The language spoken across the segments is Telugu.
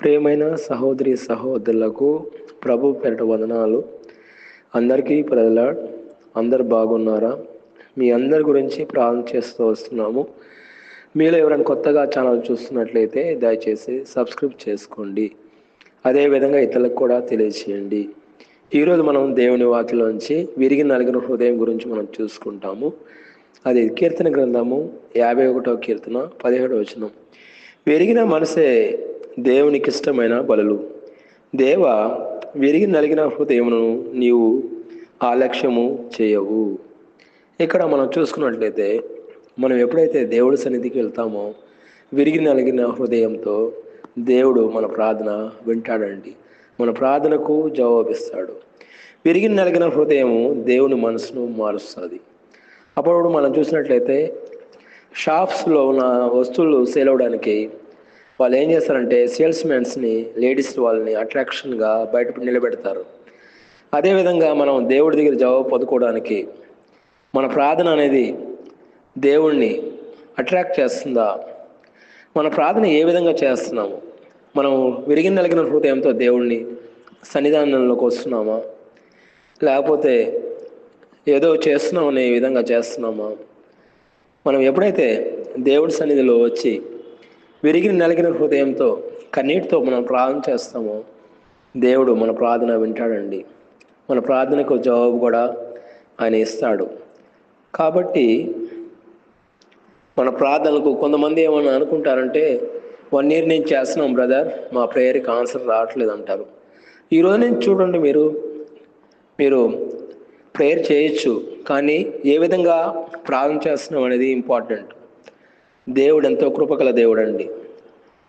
ప్రేమైన సహోదరి సహోదరులకు ప్రభు పెరట వందనాలు. అందరికీ ప్రజల అందరు బాగున్నారా? మీ అందరి గురించి ప్రార్థన చేస్తూ వస్తున్నాము. మీలో ఎవరైనా కొత్తగా ఛానల్ చూస్తున్నట్లయితే దయచేసి సబ్స్క్రైబ్ చేసుకోండి. అదేవిధంగా ఇతరులకు కూడా తెలియచేయండి. ఈరోజు మనం దేవుని వాక్యలోంచి విరిగి నలిగిన హృదయం గురించి మనం చూసుకుంటాము. అది కీర్తన గ్రంథము యాభై ఒకటో కీర్తన పదిహేడో వచనం. విరిగిన మనసే దేవునికి ఇష్టమైన బలులు. దేవ విరిగి నలిగిన హృదయమును నీవు ఆలక్ష్యము చేయవు. ఇక్కడ మనం చూసుకున్నట్లయితే మనం ఎప్పుడైతే దేవుడి సన్నిధికి వెళ్తామో విరిగి నలిగిన హృదయంతో దేవుడు మన ప్రార్థన వింటాడండి. మన ప్రార్థనకు జవాబిస్తాడు. విరిగి నలిగిన హృదయము దేవుని మనసును మారుస్తుంది. అప్పుడు మనం చూసినట్లయితే షాప్స్లో ఉన్న వస్తువులు సేల్ అవడానికి వాళ్ళు ఏం చేస్తారంటే సేల్స్ మ్యాన్స్ని లేడీస్ వాళ్ళని అట్రాక్షన్గా బయట నిలబెడతారు. అదేవిధంగా మనం దేవుడి దగ్గర జవాబు పొందుకోవడానికి మన ప్రార్థన అనేది దేవుణ్ణి అట్రాక్ట్ చేస్తుందా? మన ప్రార్థన ఏ విధంగా చేస్తున్నాము? మనం విరిగి నలిగిన హృదయంతో దేవుణ్ణి సన్నిధానంలోకి వస్తున్నామా? లేకపోతే ఏదో చేస్తున్నాం అనే విధంగా చేస్తున్నామా? మనం ఎప్పుడైతే దేవుడి సన్నిధిలో వచ్చి విరిగిన నలిగిన హృదయంతో కన్నీటితో మనం ప్రార్థన చేస్తామో. దేవుడు మన ప్రార్థన వింటాడండి. మన ప్రార్థనకు జవాబు కూడా ఆయన ఇస్తాడు. కాబట్టి మన ప్రార్థనలకు కొంతమంది ఏమన్నా అనుకుంటారంటే వన్ ఇయర్ నేను చేస్తున్నాం బ్రదర్ మా ప్రేయర్కి ఆన్సర్ రావట్లేదు అంటారు ఈరోజు నేను చూడండి మీరు. మీరు ప్రేయర్ చేయొచ్చు కానీ ఏ విధంగా ప్రార్థన చేస్తున్నాం అనేది ఇంపార్టెంట్. దేవుడు ఎంతో కృపగల దేవుడు అండి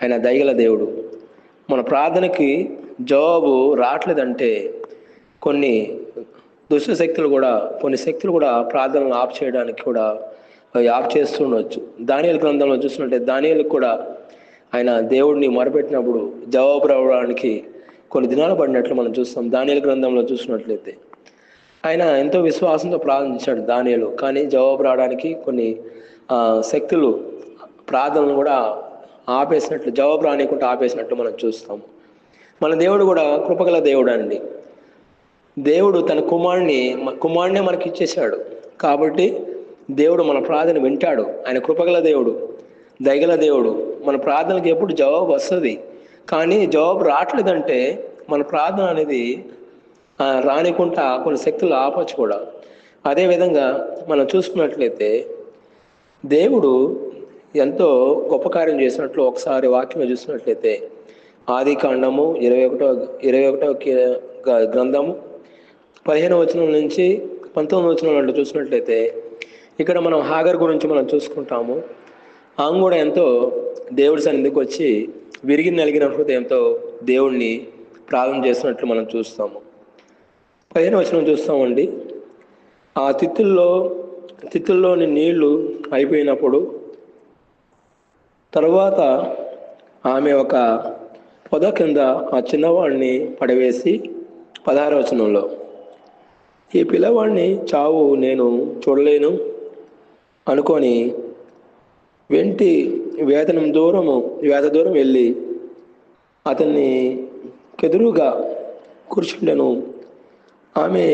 ఆయన దయగల దేవుడు. మన ప్రార్థనకి జవాబు రావట్లేదంటే కొన్ని దుష్ట శక్తులు కూడా కొన్ని శక్తులు కూడా ప్రార్థనలు ఆఫ్ చేయడానికి కూడా ఆఫ్ చేస్తుండొచ్చు దానియాల గ్రంథంలో చూసినట్టే దానియాలకు కూడా ఆయన దేవుడిని మొరపెట్టినప్పుడు జవాబు రావడానికి కొన్ని దినాలు పడినట్లు మనం చూస్తాం. దానియాల గ్రంథంలో చూసినట్లయితే ఆయన ఎంతో విశ్వాసంతో ప్రార్థించాడు దానియలు. కానీ జవాబు రావడానికి కొన్ని శక్తులు ప్రార్థనలు కూడా ఆపేసినట్లు జవాబు రానికుంటే ఆపేసినట్లు మనం చూస్తాం మన దేవుడు కూడా కృపగల దేవుడు అండి. దేవుడు తన కుమారుని కుమారునే మనకి ఇచ్చేశాడు. కాబట్టి దేవుడు మన ప్రార్థన వింటాడు. ఆయన కృపగల దేవుడు దయగల దేవుడు. మన ప్రార్థనకి ఎప్పుడు జవాబు వస్తుంది. కానీ జవాబు రావట్లేదంటే మన ప్రార్థన అనేది రానికుంటా కొన్ని శక్తులు ఆపచ్చు కూడా. అదేవిధంగా మనం చూసుకున్నట్లయితే దేవుడు ఎంతో గొప్ప కార్యం చేసినట్లు ఒకసారి వాక్యం చూసినట్లయితే ఆది కాండము ఇరవై ఒకటో ఇరవై ఒకటో గ్రంథము పదిహేను వచనం నుంచి పంతొమ్మిది వచనం చూసినట్లయితే ఇక్కడ మనం హాగర్ గురించి మనం చూసుకుంటాము. ఆమె కూడా ఎంతో దేవుడి సన్నిధికి వచ్చి విరిగి నలిగిన హృదయంతో దేవుణ్ణి ప్రార్థన చేసినట్లు మనం చూస్తాము. పదిహేను వచనం చూస్తామండి. ఆ తిత్తుల్లో తిత్తుల్లోని నీళ్ళు అయిపోయినప్పుడు తర్వాత ఆమె ఒక పొద కింద ఆ చిన్నవాడిని పడవేసి పదహారవచనంలో ఈ పిల్లవాడిని చావు నేను చూడలేను అనుకొని వెంటి వేతనం దూరము వేత దూరం వెళ్ళి అతన్ని ఎదురుగా కూర్చుండెను. ఆమె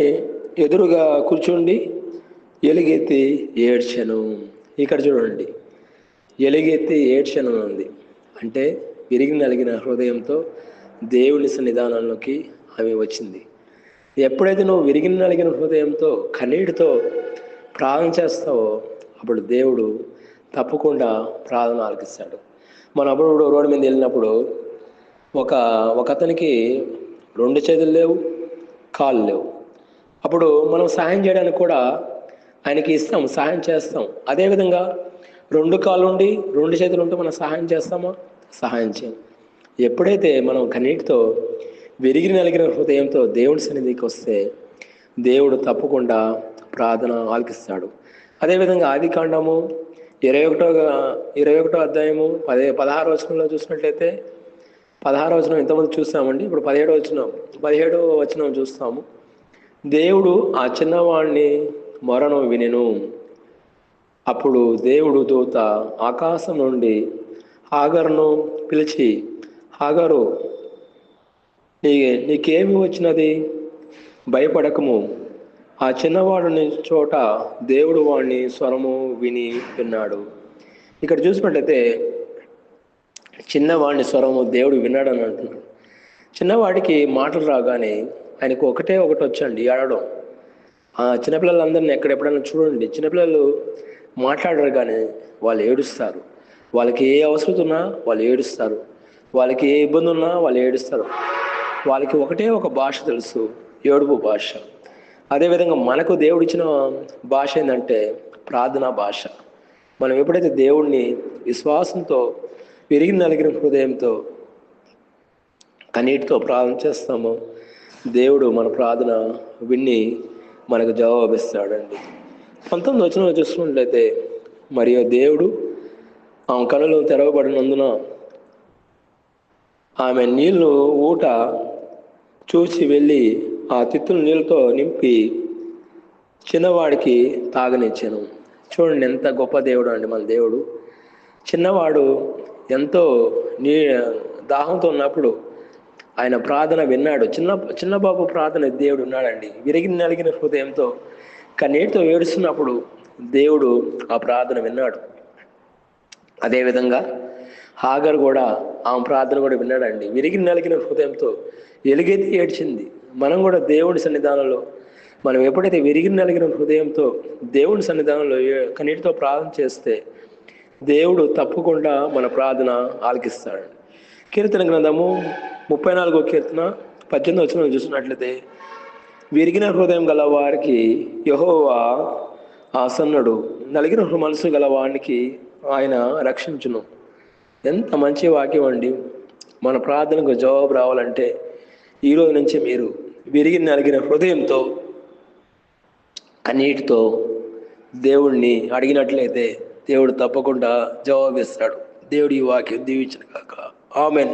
ఎదురుగా కూర్చుండి ఎలుగెత్తి ఏడ్చను. ఇక్కడ చూడండి. ఎలుగెత్తి ఏడ్చెను ఉంది అంటే విరిగి నలిగిన హృదయంతో దేవుని సన్నిధానంలోకి ఆమె వచ్చింది. ఎప్పుడైతే నువ్వు విరిగి నలిగిన హృదయంతో కన్నీటితో ప్రార్థన చేస్తావో అప్పుడు దేవుడు తప్పకుండా ప్రార్థన ఆలకిస్తాడు. మన అప్పుడు రోడ్డు మీద వెళ్ళినప్పుడు ఒక ఒక అతనికి రెండు చేతులు లేవు కాళ్ళు లేవు. అప్పుడు మనం సహాయం చేయడానికి కూడా ఆయనకి ఇస్తాం సహాయం చేస్తాం. అదేవిధంగా రెండు కాళ్ళు ఉండి రెండు చేతులు ఉంటే మనం సహాయం చేస్తామా? సహాయం చేయం. ఎప్పుడైతే మనం కన్నీటితో విరిగి నలిగిన హృదయంతో దేవుడి సన్నిధికి వస్తే దేవుడు తప్పకుండా ప్రార్థన ఆలకిస్తాడు. అదేవిధంగా ఆది కాండము ఇరవై ఒకటో ఇరవై ఒకటో అధ్యాయము పదే పదహారు వచనంలో చూసినట్లయితే పదహారు వచనం ఎంతమంది చూస్తామండి ఇప్పుడు పదిహేడో వచనం పదిహేడో వచనం చూస్తాము. దేవుడు ఆ చిన్నవాడిని మొరను వినెను. అప్పుడు దేవుడు దూత ఆకాశం నుండి ఆగర్ను పిలిచి హాగారు నీ నీకేమి వచ్చినది? భయపడకము. ఆ చిన్నవాడుని చోట దేవుడు వాడిని స్వరము విని విన్నాడు. ఇక్కడ చూసినట్లయితే చిన్నవాడిని స్వరము దేవుడు విన్నాడు అని అంటున్నాడు. చిన్నవాడికి మాటలు రాగానే ఆయనకు ఒకటే ఒకటి వచ్చండి ఆడడం ఆ చిన్నపిల్లలందరినీ ఎక్కడ ఎప్పుడైనా చూడండి. చిన్నపిల్లలు మాట్లాడరు కానీ వాళ్ళు ఏడుస్తారు. వాళ్ళకి ఏ అవసరం ఉన్నా వాళ్ళు ఏడుస్తారు. వాళ్ళకి ఏ ఇబ్బంది ఉన్నా వాళ్ళు ఏడుస్తారు. వాళ్ళకి ఒకటే ఒక భాష తెలుసు ఏడుపు భాష. అదేవిధంగా మనకు దేవుడు ఇచ్చిన భాష ఏంటంటే ప్రార్థనా భాష. మనం ఎప్పుడైతే దేవుణ్ణి విశ్వాసంతో విరిగి నలిగిన హృదయంతో కన్నీటితో ప్రార్థన చేస్తామో దేవుడు మన ప్రార్థన విన్ని మనకు జవాబిస్తాడండి. పంతొమ్మిది వచ్చిన చూసుకున్నట్లయితే మరియు దేవుడు ఆమె కనులు తెరవబడినందున ఆమె నీళ్ళు ఊట చూసి వెళ్ళి ఆ తిత్తులు నీళ్ళతో నింపి చిన్నవాడికి తాగనిచ్చాను. చూడండి ఎంత గొప్ప దేవుడు అండి మన దేవుడు. చిన్నవాడు ఎంతో నీ దాహంతో ఉన్నప్పుడు ఆయన ప్రార్థన విన్నాడు. చిన్న చిన్న బాబు ప్రార్థన దేవుడు ఉన్నాడండి విరిగి నలిగిన హృదయంతో కన్నీటితో ఏడుస్తున్నప్పుడు దేవుడు ఆ ప్రార్థన విన్నాడు. అదేవిధంగా హాగర్ కూడా ఆమె ప్రార్థన కూడా విన్నాడండి. విరిగి నలిగిన హృదయంతో ఎలుగెత్తి ఏడ్చింది. మనం కూడా దేవుడి సన్నిధానంలో మనం ఎప్పుడైతే విరిగి నలిగిన హృదయంతో దేవుడి సన్నిధానంలో కన్నీటితో ప్రార్థన చేస్తే దేవుడు తప్పకుండా మన ప్రార్థన ఆలకిస్తాడు. కీర్తన గ్రంథము ముప్పై నాలుగో కీర్తన పద్దెనిమిది వచ్చిన చూసినట్లయితే విరిగిన హృదయం గల వారికి యహోవా ఆసన్నుడు. నలిగిన మనసు గల వారికి ఆయన రక్షించును. ఎంత మంచి వాక్యం అండి. మన ప్రార్థనకు జవాబు రావాలంటే ఈరోజు నుంచి మీరు విరిగి నలిగిన హృదయంతో కన్నీటితో దేవుణ్ణి అడిగినట్లయితే దేవుడు తప్పకుండా జవాబిస్తాడు దేవుడి ఈ వాక్యం దీవించిన కాక ఆమెన్.